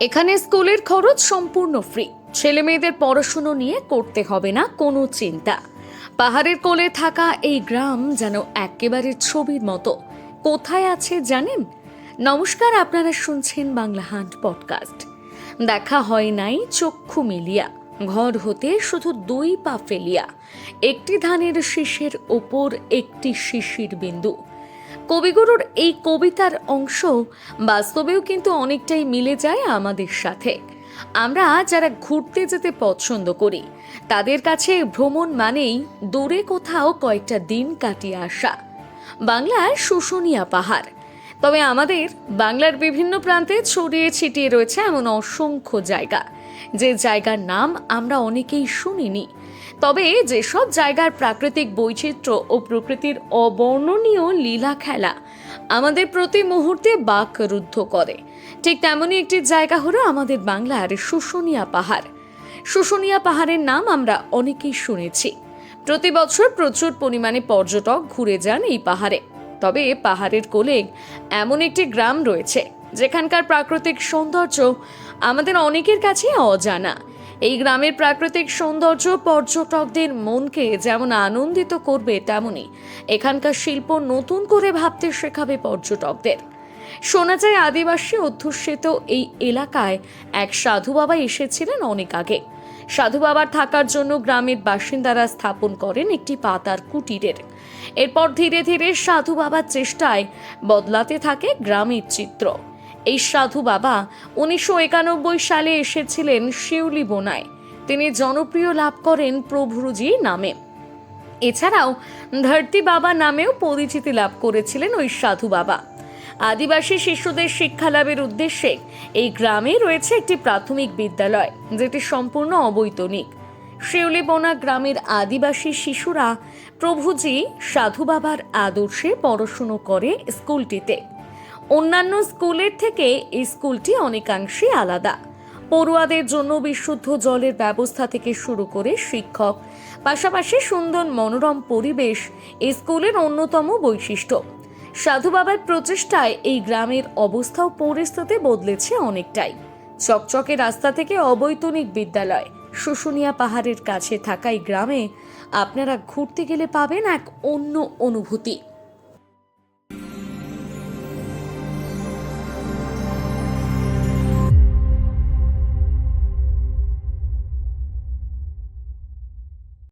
এখানে স্কুলের খরচ সম্পূর্ণ ফ্রি ছেলে মেয়েদের পড়াশুনো নিয়ে করতে হবে না কোনো চিন্তা। পাহাড়ের কোলে থাকা এই গ্রাম যেন একেবারে ছবির মতো। কোথায় আছে জানেন? নমস্কার, আপনারা শুনছেন বাংলা হান্ট পডকাস্ট। দেখা হয় নাই চক্ষু মিলিয়া। ঘর হতে শুধু দুই পা ফেলিয়া। একটি ধানের শীষের ওপর একটি শিশির বিন্দু। কবিগুরুর এই কবিতার অংশ বাস্তবেও কিন্তু অনেকটাই মিলে যায় আমাদের সাথে। আমরা যারা ঘুরতে যেতে পছন্দ করি, তাদের কাছে ভ্রমণ মানেই দূরে কোথাও কয়েকটা দিন কাটিয়ে আসা। বাংলার শুশুনিয়া পাহাড়। তবে আমাদের বাংলার বিভিন্ন প্রান্তে ছড়িয়ে ছিটিয়ে রয়েছে এমন অসংখ্য জায়গা। যে জায়গার নাম আমরা অনেকেই শুনিনি। তবে যেসব জায়গার প্রাকৃতিক বৈচিত্র্য ও প্রকৃতির অবর্ণনীয় লীলা খেলা আমাদের প্রতি মুহূর্তে বাক রুদ্ধ করে। ঠিক তেমনই একটি জায়গা হলো আমাদের বাংলার শুশুনিয়া পাহাড়। শুশুনিয়া পাহাড়ের নাম আমরা অনেকেই শুনেছি। প্রতি বছর প্রচুর পরিমাণে পর্যটক ঘুরে যান এই পাহাড়ে। তবে পাহাড়ের কোলে এমন একটি গ্রাম রয়েছে যেখানকার প্রাকৃতিক সৌন্দর্য আমাদের অনেকের কাছে অজানা। এই গ্রামের প্রাকৃতিক সৌন্দর্য পর্যটকদের মনকে যেমন আনন্দিত করবে তেমনই এখানকার শিল্প নতুন করে ভাবতে শেখাবে পর্যটকদের। শোনা যায় আদিবাসী অধ্যুষিত এই এলাকায় এক সাধু বাবা এসেছিলেন অনেক আগে। সাধু বাবার থাকার জন্য গ্রামের বাসিন্দারা স্থাপন করেন একটি পাতার কুটিরের। এরপর ধীরে ধীরে সাধু বাবার চেষ্টায় বদলাতে থাকে গ্রামের চিত্র। এই সাধু বাবা উনিশশো একানব্বই সালে এসেছিলেন শিউলি বোনায়। তিনি জনপ্রিয় লাভ করেন প্রভুজি নামে। এছাড়াও ধরতি বাবা নামেও পরিচিতি লাভ করেছিলেন ওই সাধু বাবা। আদিবাসী শিশুদের শিক্ষা লাভের উদ্দেশ্যে এই গ্রামে রয়েছে একটি প্রাথমিক বিদ্যালয়, যেটি সম্পূর্ণ অবৈতনিক। শিউলিবোনা গ্রামের আদিবাসী শিশুরা প্রভুজি সাধু বাবার আদর্শে পড়াশুনো করে স্কুলটিতে। অন্যান্য স্কুলের থেকে এই স্কুলটি অনেকাংশে আলাদা। পড়ুয়াদের জন্য বিশুদ্ধ জলের ব্যবস্থা থেকে শুরু করে শিক্ষক, পাশাপাশি সুন্দর মনোরম পরিবেশ এই স্কুলের অন্যতম বৈশিষ্ট্য। সাধু বাবার প্রচেষ্টায় এই গ্রামের অবস্থা ও পরিস্থিতি বদলেছে অনেকটাই। চকচকে রাস্তা থেকে অবৈতনিক বিদ্যালয়, শুশুনিয়া পাহাড়ের কাছে থাকা এই গ্রামে আপনারা ঘুরতে গেলে পাবেন এক অন্য অনুভূতি।